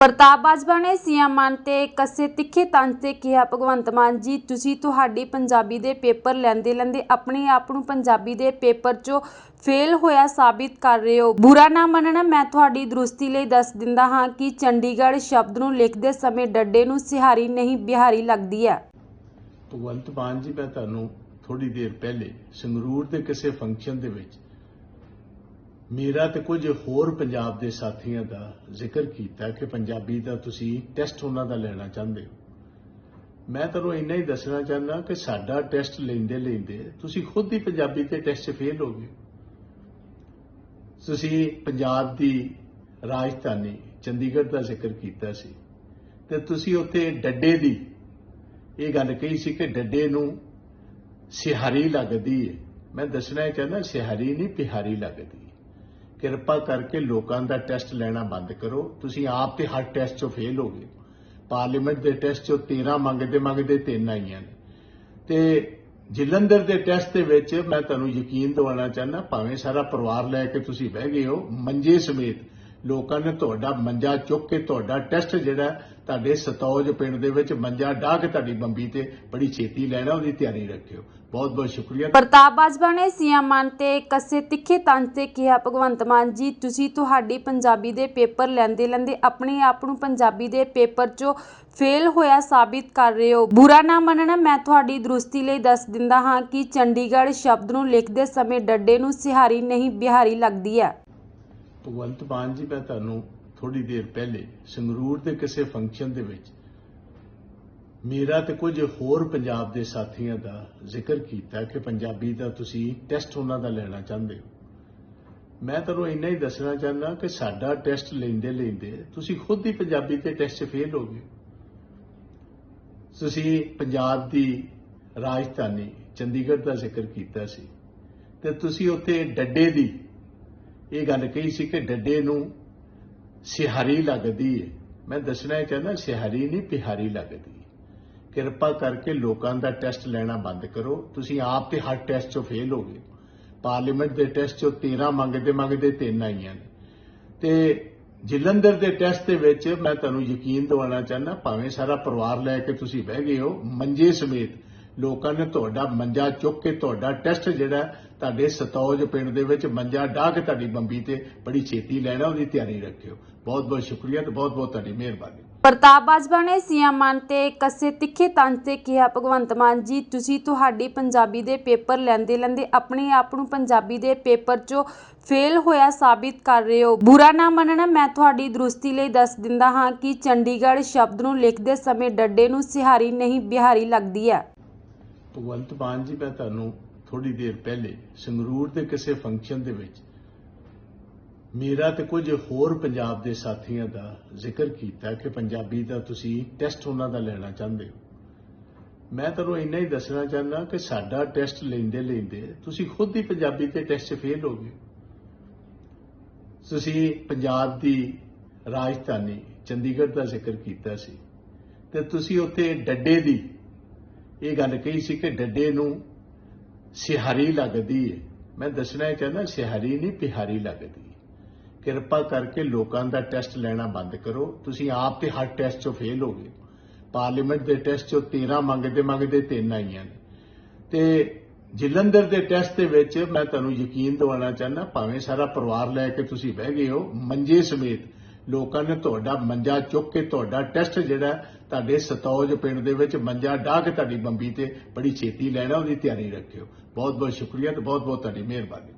ਪ੍ਰਤਾਪ ਬਾਜਵਾ ਨੇ ਸੀਐਮ ਮਾਨ ਤੇ ਕੱਸੇ ਤਿੱਖੇ ਤੰਜ ਤੇ ਕਿਹਾ, ਭਗਵੰਤ ਮਾਨ ਜੀ, ਤੁਸੀਂ ਤੁਹਾਡੀ ਪੰਜਾਬੀ ਦੇ ਪੇਪਰ ਲੈਂਦੇ ਲੈਂਦੇ ਆਪਣੇ ਆਪ ਨੂੰ ਪੰਜਾਬੀ ਦੇ ਪੇਪਰ 'ਚੋਂ ਫੇਲ ਹੋਇਆ ਸਾਬਿਤ ਕਰ ਰਹੇ ਹੋ। ਬੁਰਾ ਨਾ ਮੰਨਣਾ, ਮੈਂ ਤੁਹਾਡੀ ਦਰੁਸਤੀ ਲਈ ਦੱਸ ਦਿੰਦਾ ਹਾਂ ਕਿ ਚੰਡੀਗੜ੍ਹ ਸ਼ਬਦ ਨੂੰ ਲਿਖਦੇ ਸਮੇਂ ਡੱਡੇ ਨੂੰ ਸਿਹਾਰੀ ਨਹੀਂ, ਬਿਹਾਰੀ ਲੱਗਦੀ ਹੈ। ਭਗਵੰਤ ਮਾਨ ਜੀ, ਮੈਂ ਤੁਹਾਨੂੰ ਥੋੜੀ ਦੇਰ ਪਹਿਲੇ ਸੰਗਰੂਰ ਦੇ ਕਿਸੇ ਫੰਕਸ਼ਨ ਦੇ ਵਿੱਚ ਮੇਰਾ ਤੇ ਕੁਝ ਹੋਰ ਪੰਜਾਬ ਦੇ ਸਾਥੀਆਂ ਦਾ ਜ਼ਿਕਰ ਕੀਤਾ ਕਿ ਪੰਜਾਬੀ ਦਾ ਤੁਸੀਂ ਟੈਸਟ ਉਹਨਾਂ ਦਾ ਲੈਣਾ ਚਾਹੁੰਦੇ ਹੋ। ਮੈਂ ਤੁਹਾਨੂੰ ਇੰਨਾ ਹੀ ਦੱਸਣਾ ਚਾਹੁੰਦਾ ਕਿ ਸਾਡਾ ਟੈਸਟ ਲੈਂਦੇ ਲੈਂਦੇ ਤੁਸੀਂ ਖੁਦ ਹੀ ਪੰਜਾਬੀ ਦੇ ਟੈਸਟ 'ਚ ਫੇਲ ਹੋ ਗਏ। ਤੁਸੀਂ ਪੰਜਾਬ ਦੀ ਰਾਜਧਾਨੀ ਚੰਡੀਗੜ੍ਹ ਦਾ ਜ਼ਿਕਰ ਕੀਤਾ ਸੀ ਤੇ ਤੁਸੀਂ ਉੱਥੇ ਡੱਡੇ ਦੀ ਇਹ ਗੱਲ ਕਹੀ ਸੀ ਕਿ ਡੱਡੇ ਨੂੰ ਸਿਹਾਰੀ ਲੱਗਦੀ ਹੈ ਮੈਂ ਦੱਸਣਾ ਇਹ ਚਾਹੁੰਦਾ ਸਿਹਾਰੀ ਨਹੀਂ, ਪਿਹਾਰੀ ਲੱਗਦੀ। ਕਿਰਪਾ ਕਰਕੇ ਲੋਕਾਂ ਦਾ ਟੈਸਟ ਲੈਣਾ ਬੰਦ ਕਰੋ। ਤੁਸੀਂ ਆਪ ਤੇ ਹਰ ਟੈਸਟ 'ਚੋਂ ਫੇਲ ਹੋ ਗਏ ਪਾਰਲੀਮੈਂਟ ਦੇ ਟੈਸਟ 'ਚੋਂ 13 ਮੰਗਦੇ ਮੰਗਦੇ ਤਿੰਨ ਆਈਆਂ ਨੇ। ਤੇ ਜਲੰਧਰ ਦੇ ਟੈਸਟ ਦੇ ਵਿੱਚ ਮੈਂ ਤੁਹਾਨੂੰ ਯਕੀਨ ਦਿਵਾਉਣਾ ਚਾਹੁੰਦਾ, ਭਾਵੇਂ ਸਾਰਾ ਪਰਿਵਾਰ ਲੈ ਕੇ ਤੁਸੀਂ ਬਹਿ ਗਏ ਹੋ, ਮੰਜੇ ਸਮੇਤ ਲੋਕਾਂ ਨੇ ਤੁਹਾਡਾ ਮੰਜਾ ਚੁੱਕ ਕੇ ਤੁਹਾਡਾ ਟੈਸਟ ਜਿਹੜਾ ਤੁਹਾਡੇ ਸਤੌਜ ਪਿੰਡ ਦੇ ਵਿੱਚ ਮੰਜਾ ਢਾਹ ਕੇ ਤੁਹਾਡੀ ਬੰਬੀ ਤੇ ਬੜੀ ਛੇਤੀ ਲੈਣਾ ਉਹਦੀ ਤਿਆਰੀ ਰੱਖਿਓ। ਬਹੁਤ ਬਹੁਤ ਸ਼ੁਕਰੀਆ। ਪ੍ਰਤਾਪ ਬਾਜਵਾ ਨੇ ਸੀਐਮ ਮਾਨ ਤੇ ਕੱਸੇ ਤਿੱਖੇ ਤੰਜ ਤੇ ਕਿਹਾ ਭਗਵੰਤ ਮਾਨ ਜੀ ਤੁਸੀਂ ਤੁਹਾਡੀ ਪੰਜਾਬੀ ਦੇ ਪੇਪਰ ਲੈਂਦੇ ਲੈਂਦੇ ਆਪਣੇ ਆਪ ਨੂੰ ਪੰਜਾਬੀ ਦੇ ਪੇਪਰ 'ਚੋਂ ਫੇਲ ਹੋਇਆ ਸਾਬਿਤ ਕਰ ਰਹੇ ਹੋ। ਬੁਰਾ ਨਾ ਮੰਨਣਾ ਮੈਂ ਤੁਹਾਡੀ ਦਰੁਸਤੀ ਲਈ ਦੱਸ ਦਿੰਦਾ ਹਾਂ ਕਿ ਚੰਡੀਗੜ੍ਹ ਸ਼ਬਦ ਨੂੰ ਲਿਖਦੇ ਸਮੇਂ ਡੱਡੇ ਨੂੰ ਸਿਹਾਰੀ ਨਹੀਂ ਬਿਹਾਰੀ ਲੱਗਦੀ ਹੈ। ਭਗਵੰਤ ਮਾਨ ਜੀ ਮੈਂ ਤੁਹਾਨੂੰ ਥੋੜੀ ਦੇਰ ਪਹਿਲੇ ਸੰਗਰੂਰ ਦੇ ਕਿਸੇ ਫੰਕਸ਼ਨ ਦੇ ਵਿੱਚ ਮੇਰਾ ਤੇ ਕੁਝ ਹੋਰ ਪੰਜਾਬ ਦੇ ਸਾਥੀਆਂ ਦਾ ਜ਼ਿਕਰ ਕੀਤਾ ਕਿ ਪੰਜਾਬੀ ਦਾ ਤੁਸੀਂ ਟੈਸਟ ਉਹਨਾਂ ਦਾ ਲੈਣਾ ਚਾਹੁੰਦੇ ਹੋ। ਮੈਂ ਤੁਹਾਨੂੰ ਇੰਨਾ ਹੀ ਦੱਸਣਾ ਚਾਹੁੰਦਾ ਕਿ ਸਾਡਾ ਟੈਸਟ ਲੈਂਦੇ ਲੈਂਦੇ ਤੁਸੀਂ ਖੁਦ ਹੀ ਪੰਜਾਬੀ ਦੇ ਟੈਸਟ 'ਚ ਫੇਲ ਹੋ ਗਏ। ਤੁਸੀਂ ਪੰਜਾਬ ਦੀ ਰਾਜਧਾਨੀ ਚੰਡੀਗੜ੍ਹ ਦਾ ਜ਼ਿਕਰ ਕੀਤਾ ਸੀ ਤੇ ਤੁਸੀਂ ਉੱਥੇ ਡੱਡੇ ਦੀ ਇਹ ਗੱਲ ਕਹੀ ਸੀ ਕਿ ਡੱਡੇ ਨੂੰ ਸਿਹਾਰੀ ਲੱਗਦੀ ਏ। ਮੈਂ ਦੱਸਣਾ ਇਹ ਚਾਹੁੰਦਾ ਸਿਹਾਰੀ ਨਹੀਂ, ਪਿਹਾਰੀ ਲੱਗਦੀ। ਕਿਰਪਾ ਕਰਕੇ ਲੋਕਾਂ ਦਾ ਟੈਸਟ ਲੈਣਾ ਬੰਦ ਕਰੋ। ਤੁਸੀਂ ਆਪ ਤੇ ਹਰ ਟੈਸਟ 'ਚੋਂ ਫੇਲ ਹੋ ਗਏ ਪਾਰਲੀਮੈਂਟ ਦੇ ਟੈਸਟ 'ਚੋਂ 13 ਮੰਗਦੇ ਮੰਗਦੇ ਤਿੰਨ ਆਈਆਂ ਨੇ। ਤੇ ਜਲੰਧਰ ਦੇ ਟੈਸਟ ਦੇ ਵਿੱਚ ਮੈਂ ਤੁਹਾਨੂੰ ਯਕੀਨ ਦਿਵਾਉਣਾ ਚਾਹੁੰਦਾ, ਭਾਵੇਂ ਸਾਰਾ ਪਰਿਵਾਰ ਲੈ ਕੇ ਤੁਸੀਂ ਬਹਿ ਗਏ ਹੋ, ਮੰਜੇ ਸਮੇਤ ਲੋਕਾਂ ਨੇ ਤੁਹਾਡਾ ਮੰਜਾ ਚੁੱਕ ਕੇ ਤੁਹਾਡਾ ਟੈਸਟ ਜਿਹੜਾ ਤੁਹਾਡੇ ਸਤੌਜ ਪਿੰਡ ਦੇ ਵਿੱਚ ਮੰਜਾ ਢਾਹ ਕੇ ਤੁਹਾਡੀ ਬੰਬੀ ਤੇ ਬੜੀ ਛੇਤੀ ਲੈਣਾ, ਉਹਦੀ ਤਿਆਰੀ ਰੱਖਿਓ। ਬਹੁਤ ਬਹੁਤ ਸ਼ੁਕਰੀਆ ਤੇ ਬਹੁਤ ਬਹੁਤ ਤੁਹਾਡੀ ਮਿਹਰਬਾਨੀ। ਪ੍ਰਤਾਪ ਬਾਜਵਾ ਨੇ ਸੀਐਮ ਮਾਨ ਤੇ ਕੱਸੇ ਤਿੱਖੇ ਤੰਜ ਤੇ ਕਿਹਾ, ਭਗਵੰਤ ਮਾਨ ਜੀ, ਤੁਸੀਂ ਤੁਹਾਡੀ ਪੰਜਾਬੀ ਦੇ ਪੇਪਰ ਲੈਂਦੇ ਲੈਂਦੇ ਆਪਣੇ ਆਪ ਨੂੰ ਪੰਜਾਬੀ ਦੇ ਪੇਪਰ 'ਚੋਂ ਫੇਲ ਹੋਇਆ ਸਾਬਿਤ ਕਰ ਰਹੇ ਹੋ। ਬੁਰਾ ਨਾ ਮੰਨਣਾ, ਮੈਂ ਤੁਹਾਡੀ ਦਰੁਸਤੀ ਲਈ ਦੱਸ ਦਿੰਦਾ ਹਾਂ ਕਿ ਚੰਡੀਗੜ੍ਹ ਸ਼ਬਦ ਨੂੰ ਲਿਖਦੇ ਸਮੇਂ ਡੱਡੇ ਨੂੰ ਸਿਹਾਰੀ ਨਹੀਂ, ਬਿਹਾਰੀ ਲੱਗਦੀ ਹੈ। ਭਗਵੰਤ ਮਾਨ ਜੀ, ਮੈਂ ਤੁਹਾਨੂੰ ਥੋੜੀ ਦੇਰ ਪਹਿਲੇ ਸੰਗਰੂਰ ਦੇ ਕਿਸੇ ਫੰਕਸ਼ਨ ਦੇ ਵਿੱਚ ਮੇਰਾ ਤੇ ਕੁਝ ਹੋਰ ਪੰਜਾਬ ਦੇ ਸਾਥੀਆਂ ਦਾ ਜ਼ਿਕਰ ਕੀਤਾ ਕਿ ਪੰਜਾਬੀ ਦਾ ਤੁਸੀਂ ਟੈਸਟ ਉਹਨਾਂ ਦਾ ਲੈਣਾ ਚਾਹੁੰਦੇ ਹੋ। ਮੈਂ ਤੁਹਾਨੂੰ ਇੰਨਾ ਹੀ ਦੱਸਣਾ ਚਾਹੁੰਦਾ ਕਿ ਸਾਡਾ ਟੈਸਟ ਲੈਂਦੇ ਲੈਂਦੇ ਤੁਸੀਂ ਖੁਦ ਹੀ ਪੰਜਾਬੀ ਦੇ ਟੈਸਟ ਫੇਲ ਹੋ ਗਏ। ਤੁਸੀਂ ਪੰਜਾਬ ਦੀ ਰਾਜਧਾਨੀ ਚੰਡੀਗੜ੍ਹ ਦਾ ਜ਼ਿਕਰ ਕੀਤਾ ਸੀ ਤੇ ਤੁਸੀਂ ਉੱਥੇ ਡੱਡੇ ਦੀ ਇਹ ਗੱਲ ਕਹੀ ਸੀ ਕਿ ਡੱਡੇ ਨੂੰ ਸਿਹਾਰੀ ਲੱਗਦੀ ਏ। ਮੈਂ ਦੱਸਣਾ ਇਹ ਚਾਹੁੰਦਾ ਸਿਹਾਰੀ ਨਹੀਂ, ਪਿਹਾਰੀ ਲੱਗਦੀ ਕਿਰਪਾ ਕਰਕੇ ਲੋਕਾਂ ਦਾ ਟੈਸਟ ਲੈਣਾ ਬੰਦ ਕਰੋ। ਤੁਸੀਂ ਆਪ ਤੇ ਹਰ ਟੈਸਟ 'ਚੋਂ ਫੇਲ ਹੋ ਗਏ ਪਾਰਲੀਮੈਂਟ ਦੇ ਟੈਸਟ 'ਚੋਂ 13 ਮੰਗਦੇ ਮੰਗਦੇ ਤਿੰਨ ਆਈਆਂ ਨੇ। ਤੇ ਜਲੰਧਰ ਦੇ ਟੈਸਟ ਦੇ ਵਿੱਚ ਮੈਂ ਤੁਹਾਨੂੰ ਯਕੀਨ ਦਿਵਾਉਣਾ ਚਾਹੁੰਦਾ, ਭਾਵੇਂ ਸਾਰਾ ਪਰਿਵਾਰ ਲੈ ਕੇ ਤੁਸੀਂ ਬਹਿ ਗਏ ਹੋ, ਮੰਜੇ ਸਮੇਤ ਲੋਕਾਂ ਨੇ ਤੁਹਾਡਾ ਮੰਜਾ ਚੁੱਕ ਕੇ ਤੁਹਾਡਾ ਟੈਸਟ ਜਿਹੜਾ ਤੁਹਾਡੇ ਸਤੌਜ ਪਿੰਡ ਦੇ ਵਿੱਚ ਮੰਜਾ ਡਾਹ ਕੇ ਤੁਹਾਡੀ ਬੰਬੀ ਤੇ ਬੜੀ ਛੇਤੀ ਲੈਣਾ, ਉਹਦੀ ਤਿਆਰੀ ਰੱਖਿਓ। ਬਹੁਤ ਬਹੁਤ ਸ਼ੁਕਰੀਆ ਤੇ ਬਹੁਤ ਬਹੁਤ ਤੁਹਾਡੀ ਮਿਹਰਬਾਨੀ।